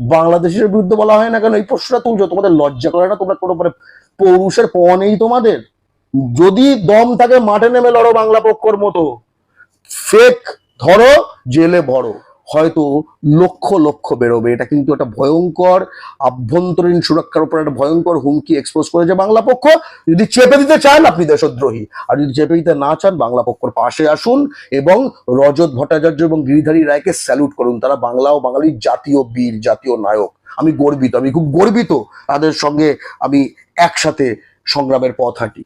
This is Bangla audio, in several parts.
বাংলাদেশের বিরুদ্ধে বলা হয় না কেন এই প্রশ্নটা তুলছো, তোমাদের লজ্জা করে না? তোমরা কোনো মানে পৌরুষের প নেই তোমাদের। যদি দম থাকে, মাঠে নেমে লড়ো বাংলা পক্ষর মতো। ফেক, ধরো, জেলে ভরো। হয়তো লক্ষ লক্ষ বেরোবে। এটা কিন্তু একটা ভয়ঙ্কর আভ্যন্তরীণ সুরক্ষার উপর একটা ভয়ঙ্কর হুমকি এক্সপোজ করেছে বাংলা পক্ষ। যদি চেপে দিতে চান আপনি দেশদ্রোহী। আর যদি চেপে দিতে না চান বাংলা পক্ষর পাশে আসুন এবং রজত ভট্টাচার্য এবং গিরিধারী রায়কে স্যালুট করুন। তারা বাংলা ও বাঙালির জাতীয় বীর, জাতীয় নায়ক। আমি গর্বিত, আমি খুব গর্বিত তাদের সঙ্গে আমি একসাথে সংগ্রামের পথ হাঁটি।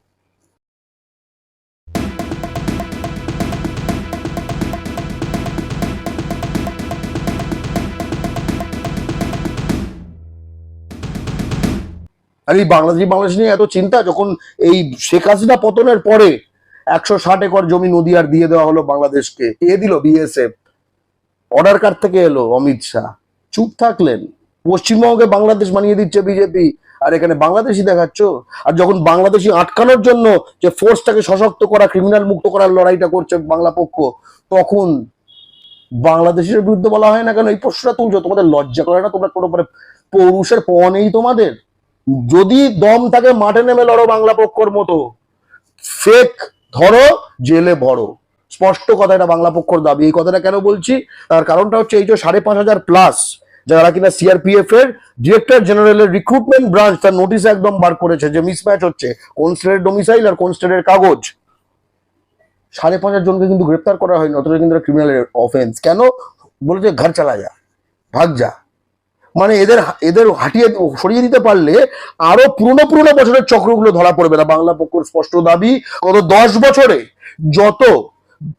আর এই বাংলাদেশি বাংলাদেশ নিয়ে এত চিন্তা, যখন এই শেখ হাসিনা পতনের পরে একশো ষাট একর জমি নদীয়ার দিয়ে দেওয়া হলো বাংলাদেশকে কে দিল বিএসএফ। অর্ডার কার থেকে এলো অমিত শাহ। চুপ থাকলেন। পশ্চিমবঙ্গে বাংলাদেশ বানিয়ে দিচ্ছে বিজেপি। আর এখানে বাংলাদেশি দেখাচ্ছ? আর যখন বাংলাদেশি আটকানোর জন্য যে ফোর্সটাকে সশক্ত করা ক্রিমিনাল মুক্ত করার লড়াইটা করছে বাংলা পক্ষ, তখন বাংলাদেশের বিরুদ্ধে বলা হয় না কেন, এই প্রশ্নটা তুলছো। তোমাদের লজ্জা করে না তোমরা কোনো পৌরুষের প নেই তোমাদের? যদি দম থাকে, মাঠে নেমে লড়ো বাংলা পক্ষর মতো। ফেক ধরো, জেলে ভরো। স্পষ্ট কথা, এটা বাংলা পক্ষর দাবি। এই কথাটা কেন বলছি? তার কারণটা হচ্ছে, এই যে সাড়ে পাঁচ হাজার প্লাস যারা কিনা সিআরপিএফ এর ডিরেক্টর জেনারেলের রিক্রুটমেন্ট ব্রাঞ্চ তার নোটিশ একদম বার করেছে যে মিসম্যাচ হচ্ছে, কোন স্টেটের ডোমিসাইল আর কোন স্টেটের কাগজ। সাড়ে পাঁচ হাজার জনকে কিন্তু গ্রেপ্তার করা হয়নি, অথচ কিন্তু ক্রিমিনাল অফেন্স কেন? বলেছে, ঘর চালা যা, ভাগ যা। মানে এদের এদের হাঁটিয়ে সরিয়ে দিতে পারলে আরও পুরনো পুরনো বছরের চক্রগুলো ধরা পড়বে না। বাংলা পক্ষের স্পষ্ট দাবি, গত দশ বছরে যত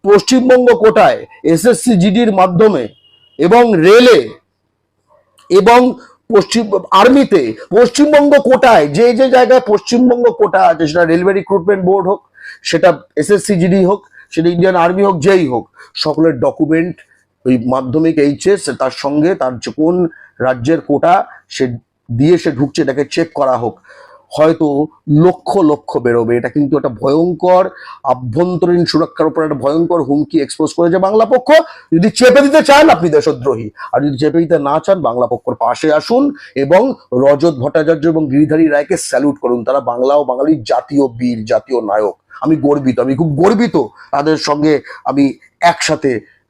পশ্চিমবঙ্গ কোটায় এসএসসি, জিডির মাধ্যমে এবং রেলে এবং পশ্চিম আর্মিতে পশ্চিমবঙ্গ কোটায় যে যে জায়গায় পশ্চিমবঙ্গ কোটা আছে, সেটা রেলওয়ে রিক্রুটমেন্ট বোর্ড হোক, সেটা এসএসসি, জিডি হোক, সেটা ইন্ডিয়ান আর্মি হোক, যেই হোক, সকলের ডকুমেন্ট ওই মাধ্যমিক এইচএস, তার সঙ্গে তার যে কোন রাজ্যের কোটা, সে দিয়ে সে ঢুকছে, এটাকে চেক করা হোক। হয়তো লক্ষ লক্ষ বেরোবে। এটা কিন্তু একটা ভয়ঙ্কর আভ্যন্তরীণ সুরক্ষার উপর একটা ভয়ঙ্কর হুমকি এক্সপোজ করেছে বাংলা পক্ষ। যদি চেপে দিতে চান, আপনি দেশদ্রোহী। আর যদি চেপে দিতে না চান, বাংলা পক্ষর পাশে আসুন এবং রজত ভট্টাচার্য এবং গিরিধারী রায়কে স্যালুট করুন। তারা বাংলা ও বাঙালির জাতীয় বীর, জাতীয় নায়ক। আমি গর্বিত, আমি খুব গর্বিত। তাদের সঙ্গে আমি একসাথে